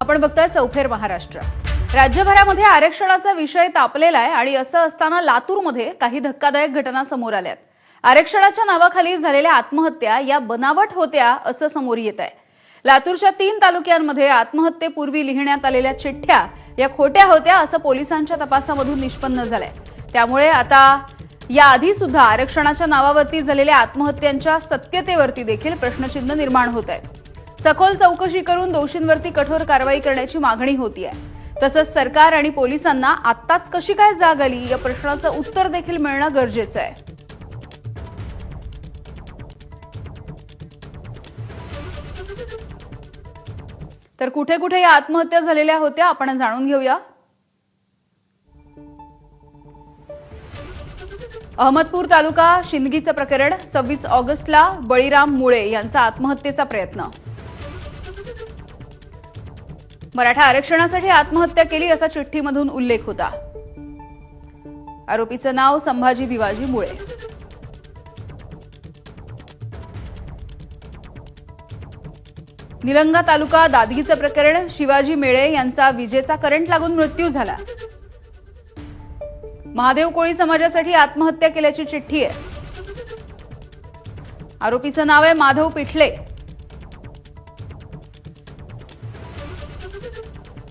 आपण बघतोय चौफेर महाराष्ट्र. राज्यभरामध्ये आरक्षणाचा विषय तापलेला आहे आणि असं असताना लातूरमध्ये काही धक्कादायक घटना समोर आल्यात. आरक्षणाच्या नावाखाली झालेल्या आत्महत्या या बनावट होत्या असं समोर येत आहे. लातूरच्या तीन तालुक्यांमध्ये आत्महत्येपूर्वी लिहिण्यात आलेल्या चिठ्ठ्या या खोट्या होत्या असं पोलिसांच्या तपासामधून निष्पन्न झालंय. त्यामुळे आता याआधी सुद्धा आरक्षणाच्या नावावरती झालेल्या आत्महत्यांच्या सत्यतेवरती देखील प्रश्नचिन्ह निर्माण होत आहे. सखोल चौकशी करून दोषींवरती कठोर कारवाई करण्याची मागणी होती आहे तसंच सरकार आणि पोलिसांना आत्ताच कशी काय जाग आली या प्रश्नाचं उत्तर देखील मिळणं गरजेचं आहे. तर कुठे कुठे या आत्महत्या झालेल्या होत्या आपण जाणून घेऊया. अहमदपूर तालुका शिंदगीचं प्रकरण सव्वीस ऑगस्टला बळीराम मुळे यांचा आत्महत्येचा प्रयत्न. मराठा आरक्षणासाठी आत्महत्या केली असा चिठ्ठीमधून उल्लेख होता. आरोपीचं नाव संभाजी भिवाजी मुळे. निलंगा तालुका दादगीचं प्रकरण शिवाजी मेळे यांचा विजेचा करंट लागून मृत्यू झाला. महादेव कोळी समाजासाठी आत्महत्या केल्याची चिठ्ठी आहे. आरोपीचं नाव आहे माधव पिठले.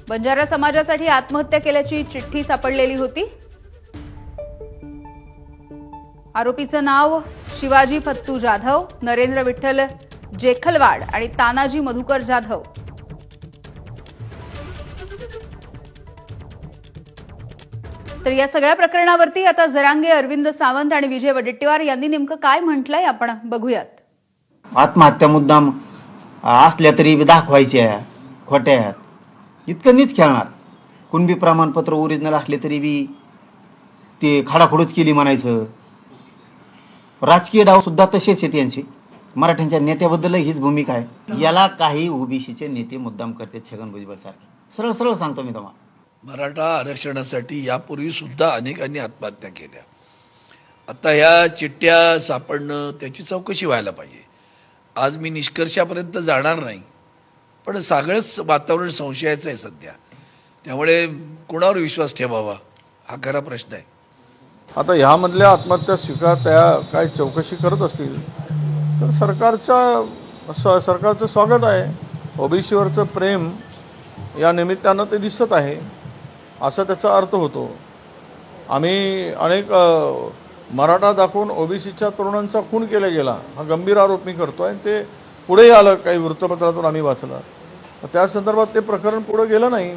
बंजारा समाजासाठी आत्महत्या केल्याची चिठ्ठी सापडलेली होती. आरोपीचं नाव शिवाजी फत्तू जाधव नरेंद्र विठ्ठल जेखलवाड आणि तानाजी मधुकर जाधव. तर या सगळ्या प्रकरणावरती आता जरांगे अरविंद सावंत आणि विजय वडेट्टीवार यांनी नेमकं काय म्हटलंय आपण बघूयात. आत्महत्या मुद्दाम असल्या तरी दाखवायच्या खोट्या आहेत. इतकं नीच खेळणार. कुणबी प्रमाणपत्र ओरिजिनल असले तरी बी ते खाडाखोडच केली म्हणायचं. राजकीय डाव सुद्धा तसेच आहेत यांचे. मराठ्यांच्या नेत्याबद्दल हीच भूमिका आहे. याला काही ओबीसीचे नेते मुद्दाम करते छगन भुजबळ सारखे. सरळ सरळ सांगतो मी तुम्हाला. मराठा आरक्षणासाठी यापूर्वी सुद्धा अनेकांनी आत्महत्या केल्या. आता ह्या चिठ्ठ्या सापडणं त्याची चौकशी व्हायला पाहिजे. आज मी निष्कर्षापर्यंत जाणार नाही. पण सगळंच वातावरण संशयाचं आहे सध्या. त्यामुळे कुणावर विश्वास ठेवावा? हा खरा प्रश्न आहे. आता ह्यामधल्या आत्महत्या स्वीकार त्या काय चौकशी करत असतील तर सरकारच्या स- सरकारचं स्वागत आहे. ओबीसीवरचं प्रेम या निमित्तानं ते दिसत आहे असा त्याचा अर्थ होतो. आम्ही अनेक मराठा दाखवून ओबीसीच्या तरुणांचा खून केला गेला. हा गंभीर आरोप मी करतो आहे ते पुढेही आलं काही वृत्तपत्रातून आम्ही वाचलं. त्या संदर्भात ते प्रकरण पुढे गेलं नाही.